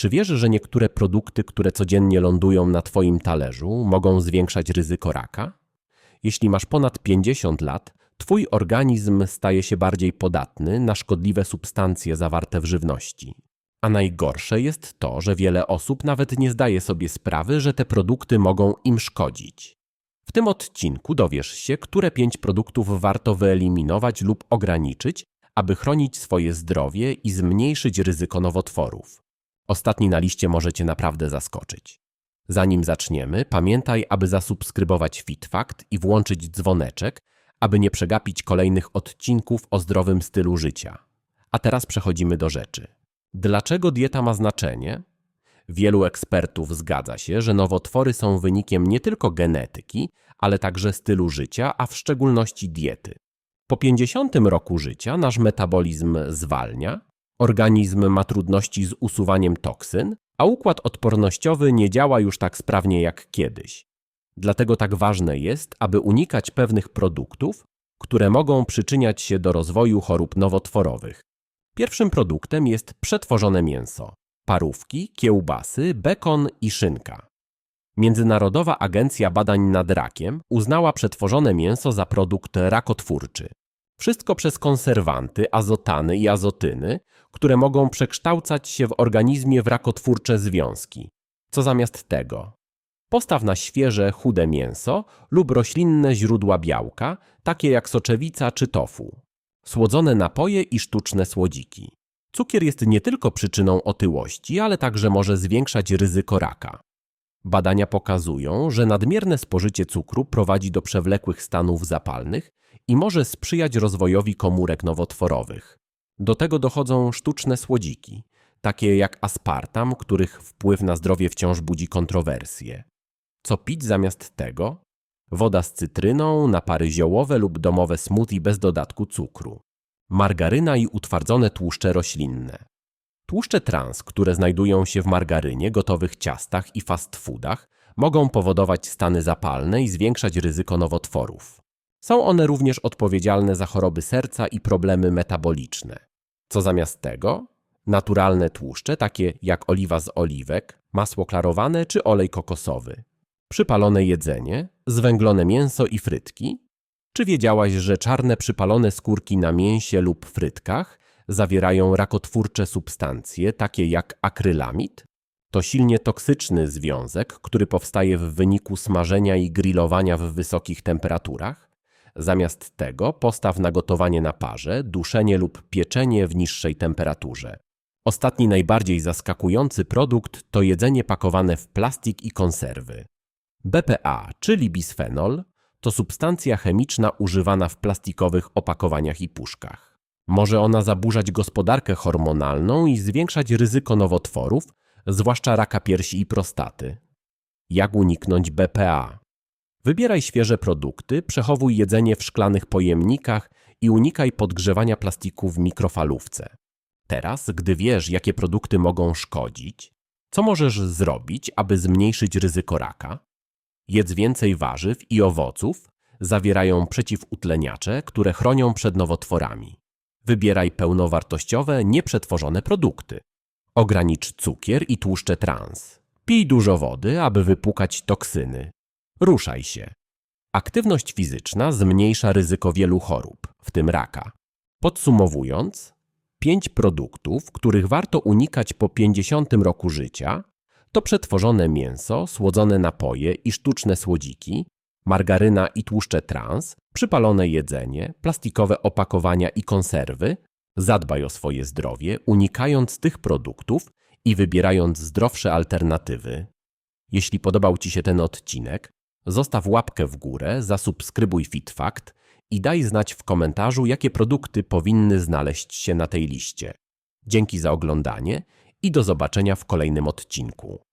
Czy wiesz, że niektóre produkty, które codziennie lądują na Twoim talerzu, mogą zwiększać ryzyko raka? Jeśli masz ponad 50 lat, Twój organizm staje się bardziej podatny na szkodliwe substancje zawarte w żywności. A najgorsze jest to, że wiele osób nawet nie zdaje sobie sprawy, że te produkty mogą im szkodzić. W tym odcinku dowiesz się, które pięć produktów warto wyeliminować lub ograniczyć, aby chronić swoje zdrowie i zmniejszyć ryzyko nowotworów. Ostatni na liście może Cię naprawdę zaskoczyć. Zanim zaczniemy, pamiętaj, aby zasubskrybować FitFact i włączyć dzwoneczek, aby nie przegapić kolejnych odcinków o zdrowym stylu życia. A teraz przechodzimy do rzeczy. Dlaczego dieta ma znaczenie? Wielu ekspertów zgadza się, że nowotwory są wynikiem nie tylko genetyki, ale także stylu życia, a w szczególności diety. Po 50 roku życia nasz metabolizm zwalnia, organizm ma trudności z usuwaniem toksyn, a układ odpornościowy nie działa już tak sprawnie jak kiedyś. Dlatego tak ważne jest, aby unikać pewnych produktów, które mogą przyczyniać się do rozwoju chorób nowotworowych. Pierwszym produktem jest przetworzone mięso, parówki, kiełbasy, bekon i szynka. Międzynarodowa Agencja Badań nad Rakiem uznała przetworzone mięso za produkt rakotwórczy. Wszystko przez konserwanty, azotany i azotyny, które mogą przekształcać się w organizmie w rakotwórcze związki. Co zamiast tego? Postaw na świeże, chude mięso lub roślinne źródła białka, takie jak soczewica czy tofu. Słodzone napoje i sztuczne słodziki. Cukier jest nie tylko przyczyną otyłości, ale także może zwiększać ryzyko raka. Badania pokazują, że nadmierne spożycie cukru prowadzi do przewlekłych stanów zapalnych i może sprzyjać rozwojowi komórek nowotworowych. Do tego dochodzą sztuczne słodziki, takie jak aspartam, których wpływ na zdrowie wciąż budzi kontrowersje. Co pić zamiast tego? Woda z cytryną, napary ziołowe lub domowe smoothie bez dodatku cukru. Margaryna i utwardzone tłuszcze roślinne. Tłuszcze trans, które znajdują się w margarynie, gotowych ciastach i fast foodach, mogą powodować stany zapalne i zwiększać ryzyko nowotworów. Są one również odpowiedzialne za choroby serca i problemy metaboliczne. Co zamiast tego? Naturalne tłuszcze, takie jak oliwa z oliwek, masło klarowane czy olej kokosowy. Przypalone jedzenie, zwęglone mięso i frytki. Czy wiedziałaś, że czarne przypalone skórki na mięsie lub frytkach zawierają rakotwórcze substancje, takie jak akrylamid? To silnie toksyczny związek, który powstaje w wyniku smażenia i grillowania w wysokich temperaturach. Zamiast tego postaw na gotowanie na parze, duszenie lub pieczenie w niższej temperaturze. Ostatni najbardziej zaskakujący produkt to jedzenie pakowane w plastik i konserwy. BPA, czyli bisfenol, to substancja chemiczna używana w plastikowych opakowaniach i puszkach. Może ona zaburzać gospodarkę hormonalną i zwiększać ryzyko nowotworów, zwłaszcza raka piersi i prostaty. Jak uniknąć BPA? Wybieraj świeże produkty, przechowuj jedzenie w szklanych pojemnikach i unikaj podgrzewania plastiku w mikrofalówce. Teraz, gdy wiesz, jakie produkty mogą szkodzić, co możesz zrobić, aby zmniejszyć ryzyko raka? Jedz więcej warzyw i owoców, zawierają przeciwutleniacze, które chronią przed nowotworami. Wybieraj pełnowartościowe, nieprzetworzone produkty. Ogranicz cukier i tłuszcze trans. Pij dużo wody, aby wypłukać toksyny. Ruszaj się. Aktywność fizyczna zmniejsza ryzyko wielu chorób, w tym raka. Podsumowując, pięć produktów, których warto unikać po 50 roku życia, to przetworzone mięso, słodzone napoje i sztuczne słodziki, margaryna i tłuszcze trans, przypalone jedzenie, plastikowe opakowania i konserwy. Zadbaj o swoje zdrowie, unikając tych produktów i wybierając zdrowsze alternatywy. Jeśli podobał Ci się ten odcinek, zostaw łapkę w górę, zasubskrybuj FitFact i daj znać w komentarzu, jakie produkty powinny znaleźć się na tej liście. Dzięki za oglądanie i do zobaczenia w kolejnym odcinku.